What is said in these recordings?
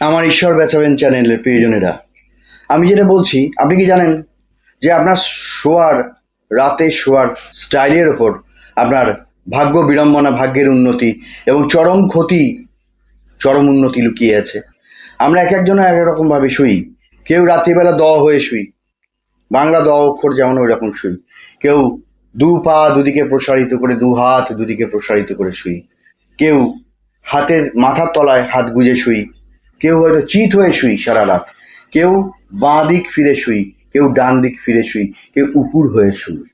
আমার ঈশ্বর বেচাবেন চ্যানেলের প্রিয়জনেরা। আমি যেটা বলছি, আপনি কি জানেন যে আপনার শোয়ার, রাতে শোয়ার স্টাইলের ওপর আপনার ভাগ্য বিড়ম্বনা, ভাগ্যের উন্নতি এবং চরম ক্ষতি, চরম উন্নতি লুকিয়ে আছে। আমরা এক একজনে এক রকমভাবে শুই। কেউ রাত্রিবেলা দ হয়ে শুই। বাংলা দ অক্ষর যেমন ওই রকম শুই। কেউ দু পা দুদিকে প্রসারিত করে, দু হাত দুদিকে প্রসারিত করে শুই। কেউ হাতের মাথার তলায় হাত গুজে শুই। কেউ হয়তো চিত হয়ে শুই সারা রাত। কেউ বাঁ দিক ফিরে শুই, কেউ ডান দিক ফিরে শুই, কেউ উপুর হয়ে শুই।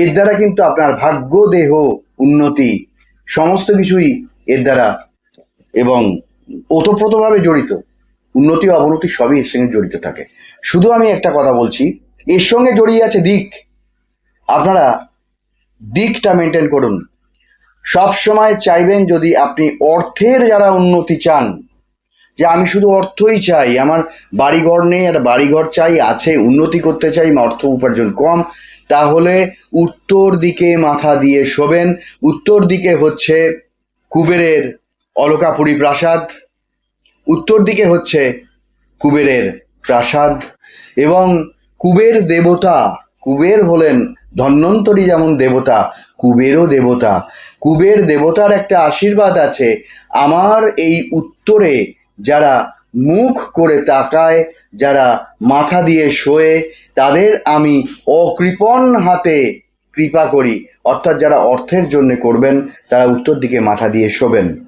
এর দ্বারা কিন্তু আপনার ভাগ্য, দেহ, উন্নতি সমস্ত কিছুই এর দ্বারা এবং ওতপ্রোতভাবে জড়িত। উন্নতি, অবনতি সবই এর সঙ্গে জড়িত থাকে। শুধু আমি একটা কথা বলছি, এর সঙ্গে জড়িয়ে আছে দিক। আপনারা দিকটা মেনটেন করুন। সব সময় চাইবেন যদি আপনি অর্থের যারা উন্নতি চান যে আমি শুধু অর্থই চাই, আমার বাড়িঘর নেই, একটা বাড়িঘর চাই, আছে, উন্নতি করতে চাই অর্থ উপার্জন কম, তাহলে উত্তর দিকে মাথা দিয়ে শোবেন। উত্তর দিকে হচ্ছে কুবেরের অলকাপুরী প্রাসাদ। উত্তর দিকে হচ্ছে কুবেরের প্রাসাদ। এবং কুবের দেবতা, কুবের হলেন ধন্বন্তরী যেমন দেবতা, কুবেরও দেবতা। কুবের দেবতার একটা আশীর্বাদ আছে, আমার এই উত্তরে যারা মুখ করে তাকায়, যারা মাথা দিয়ে শোয়ে, তাদের আমি অকৃপণ হাতে কৃপা করি। অর্থাৎ যারা অর্থের জন্য করবেন, তারা উত্তর দিকে মাথা দিয়ে শোবেন।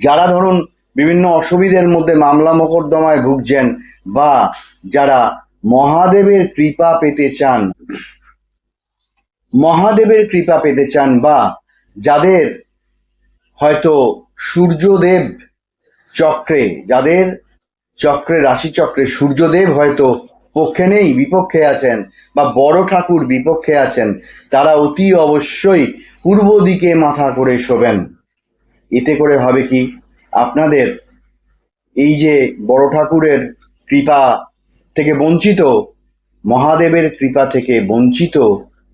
যারা ধরুন বিভিন্ন অসুবিধের মধ্যে মামলা মোকদ্দমায় ভুগছেন বা যারা মহাদেবের কৃপা পেতে চান, মহাদেবের কৃপা পেতে চান বা যাদের হয়তো সূর্যদেব চক্রে, যাদের চক্রে, রাশিচক্রে সূর্যদেব হয়তো পক্ষে নেই, বিপক্ষে আছেন বা বড় ঠাকুর বিপক্ষে আছেন, তারা অতি অবশ্যই পূর্ব দিকে মাথা করে শোবেন। এতে করে হবে কি? আপনাদের এই যে বড় ঠাকুরের কৃপা থেকে বঞ্চিত, মহাদেবের কৃপা থেকে বঞ্চিত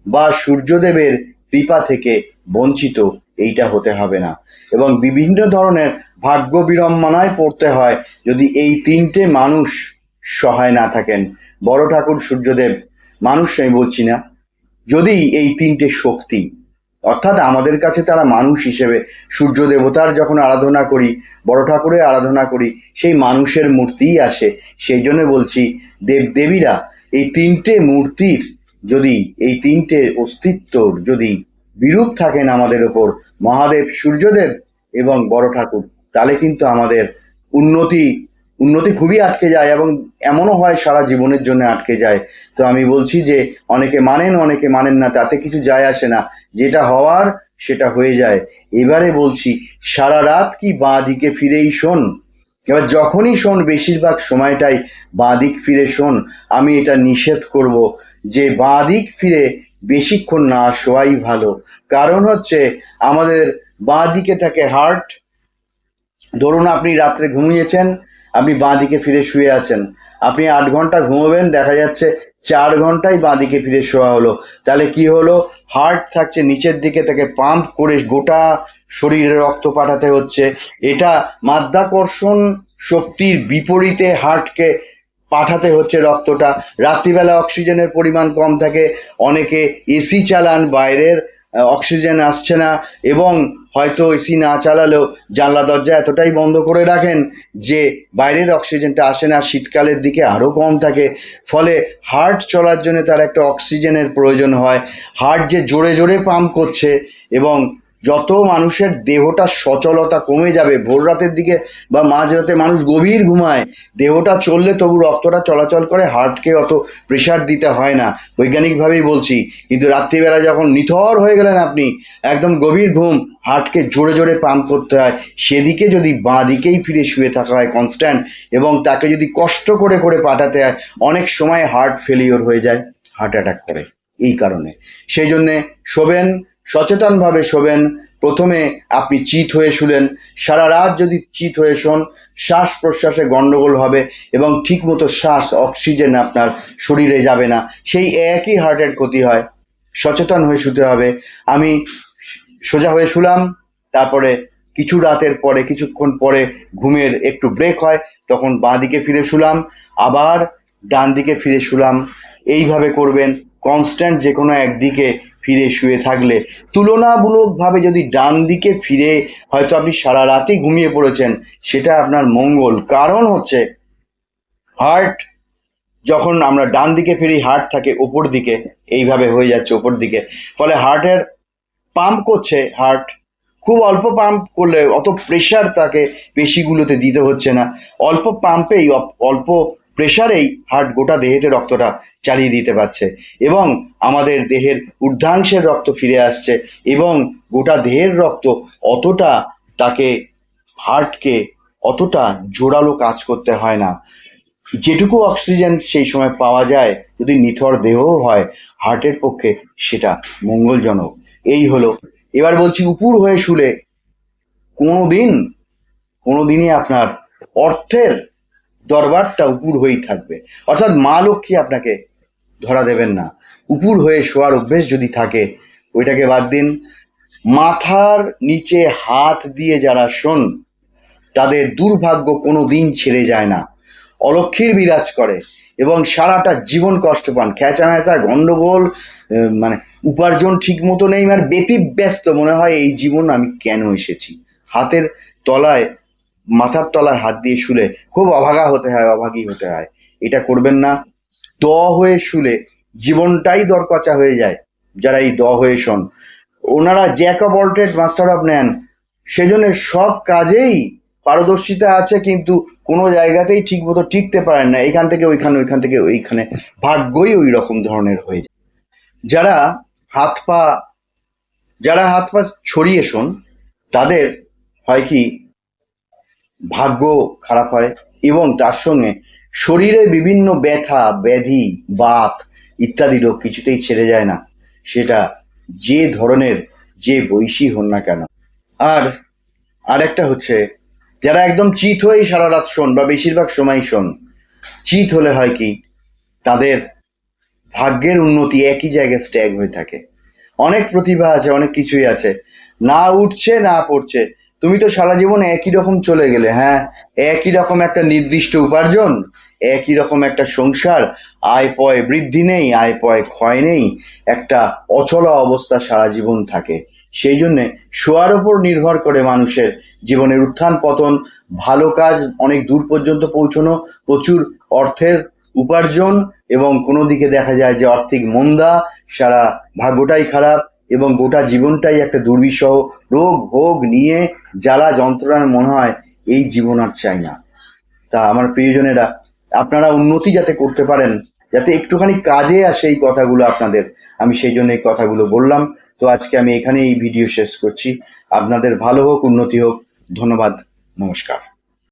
বা সূর্যদেবের কৃপা থেকে বঞ্চিত, এইটা হতে হবে না। এবং বিভিন্ন ধরনের ভাগ্য বিড়ম্বনায় পড়তে হয় যদি এই তিনটে মানুষ সহায় না থাকেন। বড় ঠাকুর সূর্যদেব, মানুষ আমি বলছি না, যদি এই তিনটে শক্তি, অর্থাৎ আমাদের কাছে তারা মানুষ হিসেবে, সূর্য দেবতার যখন আরাধনা করি, বড় ঠাকুরের আরাধনা করি, সেই মানুষের মূর্তিই আসে। সেই জন্য বলছি দেবদেবীরা এই তিনটে মূর্তির যদি, এই তিনটে অস্তিত্বর যদি বিরূপ থাকেন আমাদের ওপর, মহাদেব সূর্যদেব এবং বড় ঠাকুর। তাহলে কিন্তু আমাদের উন্নতি উন্নতি খুবই আটকে যায় এবং এমনও হয় সারা জীবনের জন্য আটকে যায়। তো আমি বলছি যে অনেকে মানেন অনেকে মানেন না, তাতে কিছু যায় আসে না। যেটা হওয়ার, সেটা হয়ে যায়। এবারে বলছি, সারা রাত কি বাঁ দিকে ফিরেই শোন? এবার যখনই শোন, বেশিরভাগ সময়টাই বাঁ দিক ফিরে শোন। আমি এটা নিষেধ করব যে বাঁ দিক ফিরে বেশিক্ষণ না শোয়াই ভালো। কারণ হচ্ছে, আমাদের বাঁ দিকে থাকে হার্ট ধরুন আপনি রাত্রে ঘুমিয়েছেন, আপনি বাঁ দিকে ফিরে শুয়ে আছেন। আপনি আট ঘণ্টা ঘুমোবেন, দেখা যাচ্ছে চার ঘন্টায় বাঁ দিকে ফিরে শোয়া হলো। তাহলে কি হলো? হার্ট থাকছে নিচের দিকে, তাকে পাম্প করে গোটা শরীরে রক্ত পাঠাতে হচ্ছে। এটা মাধ্যাকর্ষণ শক্তির বিপরীতে হার্টকে পাঠাতে হচ্ছে রক্তটা। রাত্রিবেলা অক্সিজেনের পরিমাণ কম থাকে, অনেকে এসি চালান, বাইরের অক্সিজেন আসছে না, এবং হয়তো এসি না চালালেও জানলা দরজা এতটাই বন্ধ করে রাখেন যে বাইরের অক্সিজেনটা আসে না, শীতকালের দিকে আরও কম থাকে। ফলে হার্ট চলার জন্য তার একটা অক্সিজেনের প্রয়োজন হয়। হার্ট যে জোরে জোরে পাম্প করছে এবং যত মানুষের দেহটা সচলতা কমে যাবে, ভোর রাতের দিকে বা মাঝরাতে মানুষ গভীর ঘুমায়, দেহটা চললে তবু রক্তটা চলাচল করে, হার্টকে অত প্রেশার দিতে হয় না। বৈজ্ঞানিকভাবেই বলছি, কিন্তু রাত্রিবেলা যখন নিথর হয়ে গেলেন আপনি, একদম গভীর ঘুম, হার্টকে জোরে জোরে পাম্প করতে হয়, সেদিকে যদি বাঁ দিকেই ফিরে শুয়ে থাকা হয় কনস্ট্যান্ট এবং তাকে যদি কষ্ট করে করে পাঠাতে হয়, অনেক সময় হার্ট ফেলিওর হয়ে যায় হার্ট অ্যাটাক করে, এই কারণে। সেই জন্যে শোবেন সচেতনভাবে শোবেন। প্রথমে আপনি চিত হয়ে শুলেন। সারা রাত যদি চিত হয়ে শোন, শ্বাস প্রশ্বাসে গণ্ডগোল হবে এবং ঠিকমতো শ্বাস, অক্সিজেন আপনার শরীরে যাবে না। সেই একই হার্টের ক্ষতি হয়। সচেতন হয়ে শুতে হবে। আমি সোজা হয়ে শুলাম, তারপরে কিছু রাতের পরে, কিছুক্ষণ পরে ঘুমের একটু ব্রেক হয়, তখন বাঁ দিকে ফিরে শুলাম, আবার ডান দিকে ফিরে শুলাম। এইভাবে করবেন। কনস্ট্যান্ট যে কোনো একদিকে ফিরে শুয়ে থাকলে। তুলনামূলকভাবে যদি ডান দিকে ফিরে হয়তো আপনি সারা রাতেই ঘুমিয়ে পড়েছেন, সেটা আপনার মঙ্গল। কারণ হচ্ছে হার্ট যখন আমরা ডান দিকে ফিরি হার্ট থাকে ওপর দিকে, এইভাবে হয়ে যাচ্ছে ওপর দিকে। ফলে হার্টের পাম্প করছে হার্ট খুব অল্প পাম্প করলে অত প্রেশার তাকে পেশিগুলোতে দিতে হচ্ছে না। অল্প পাম্পেই অল্প প্রেশারেই হার্ট গোটা দেহেতে রক্তটা চালিয়ে দিতে পারছে এবং আমাদের দেহের ঊর্ধ্বাংশের রক্ত ফিরে আসছে এবং গোটা দেহের রক্ত অতটা তাকে হার্টকে অতটা জোরালো কাজ করতে হয় না। যেটুকু অক্সিজেন সেই সময় পাওয়া যায়, যদি নিথর দেহও হয়, হার্টের পক্ষে সেটা মঙ্গলজনক। এই হলো। এবার বলছি, উপুর হয়ে শুলে কোনো দিন কোনো দিনই আপনার অর্থের দরবারটা উপুর হয়েই থাকবে। অর্থাৎ মা লক্ষ্মী আপনাকে ধরা দেবেন না। উপুর হয়ে শোয়ার অভ্যেস যদি থাকে, ওইটাকে বাদ দিন। মাথার নিচে হাত দিয়ে যারা শোন, তাদের দুর্ভাগ্য কোনো দিন ছেড়ে যায় না। অলক্ষীর বিরাজ করে এবং সারাটা জীবন কষ্ট পান। খেঁচা মেচা গন্ডগোল মানে উপার্জন ঠিক মতো নেই মানে ব্যতিব্যস্ত। মনে হয়, এই জীবন আমি কেন এসেছি? হাতের তলায় মাথার তলায় হাত দিয়ে শুলে খুব অভাগা হতে হয়, অভাগী হতে হয়। এটা করবেন না। দ হয়ে শুলে জীবনটাই দরকচা হয়ে যায়, যারা এই দ হয়ে শোন। ওনারা jack of all trade master of নেন সেজন্য সব কাজেই পারদর্শিতা আছে, কিন্তু কোনো জায়গাতেই ঠিক মতো টিকতে পারেন না। এখান থেকে ওইখানে, ওইখান থেকে ওইখানে। ভাগ্যই ওই রকম ধরনের হয়ে যায়। যারা হাত পা, যারা হাত পা ছড়িয়ে শোন, তাদের হয় কি ভাগ্য খারাপ হয় এবং তার সঙ্গে শরীরে বিভিন্ন ব্যথা, ব্যাধি, বাত ইত্যাদি রোগ কিছুতেই ছেড়ে যায় না। সেটা যে ধরনের, যে বৈশী হন না কেন। আর আরেকটা হচ্ছে, যারা একদম চিত হয়েই সারা রাত শোন বা বেশিরভাগ সময় শোন, চিত হলে হয় কি, তাদের ভাগ্যের উন্নতি একই জায়গায় স্ট্যাগ হয়ে থাকে। অনেক প্রতিভা আছে, অনেক কিছুই আছে। না উঠছে, না পড়ছে। তুমি তো সারা জীবন একই রকম চলে গেলে হ্যাঁ? একই রকম একটা নির্দিষ্ট উপার্জন, একই রকম একটা সংসার, আয় পয় বৃদ্ধি নেই, আয় পয় ক্ষয় নেই, একটা অচলা অবস্থা সারা জীবন থাকে। সেই জন্যে শোয়ার ওপর নির্ভর করে মানুষের জীবনের উত্থান, পতন, ভালো কাজ অনেক দূর পর্যন্ত পৌঁছানো, প্রচুর অর্থের উপার্জন এবং কোনো দিকে দেখা যায় যে আর্থিক মন্দা, সারা ভাগ্যটাই খারাপ এবং গোটা জীবনটাই একটা দুর্বিষহ রোগ ভোগ নিয়ে জ্বালা যন্ত্রণার মনে হয়, এই জীবন আর চাই না। তা আমার প্রিয়জনেরা, আপনারা উন্নতি যাতে করতে পারেন, যাতে একটুখানি কাজে আসে এই কথাগুলো আপনাদের, আমি সেই জন্য এই কথাগুলো বললাম। তো আজকে আমি এখানে এই ভিডিও শেষ করছি। আপনাদের ভালো হোক, উন্নতি হোক। ধন্যবাদ, নমস্কার।